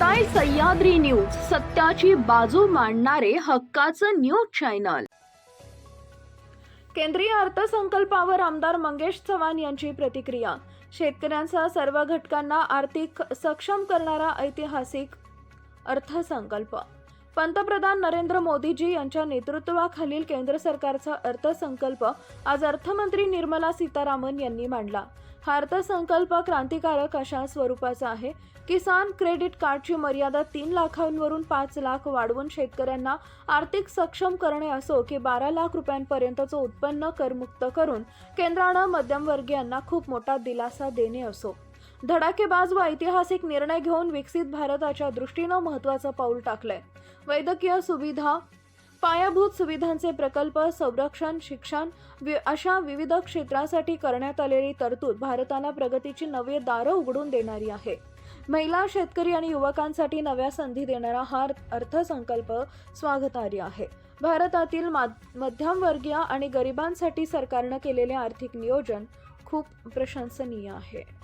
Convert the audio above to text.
ताय सह्याद्री न्यूज. सत्याची बाजू मांडणारे हक्काचं न्यूज चॅनल. केंद्रीय अर्थसंकल्पावर आमदार मंगेश चव्हाण यांची प्रतिक्रिया. शेतकऱ्यांसह सर्व घटकांना आर्थिक सक्षम करणारा ऐतिहासिक अर्थसंकल्प. पंतप्रधान नरेंद्र मोदीजी यांच्या नेतृत्वाखालील केंद्र सरकारचा अर्थसंकल्प आज अर्थमंत्री निर्मला सीतारामन यांनी मांडला. हा अर्थसंकल्प क्रांतिकारक अशा स्वरूपाचा आहे. किसान क्रेडिट कार्डची मर्यादा तीन लाखांवरून पाच लाख वाढवून शेतकऱ्यांना आर्थिक सक्षम करणे असो की बारा लाख रुपयांपर्यंतचं उत्पन्न करमुक्त करून केंद्रानं मध्यमवर्गीयांना खूप मोठा दिलासा देणे असो. धडाकेबाज व ऐतिहासिक निर्णय घेऊन विकसित भारताच्या दृष्टीनं महत्त्वाचं पाऊल टाकलंय. वैद्यकीय सुविधा पायाभूत सुविधांचे प्रकल्प संरक्षण शिक्षण वि अशा विविध क्षेत्रासाठी करण्यात आलेली तरतूद भारताला प्रगतीची नवी दारं उघडून देणारी आहे. महिला शेतकरी आणि युवकांसाठी नव्या संधी देणारा हा अर्थसंकल्प स्वागतार्ह आहे. भारतातील मा मध्यमवर्गीय आणि गरिबांसाठी सरकारनं केलेले आर्थिक नियोजन खूप प्रशंसनीय आहे.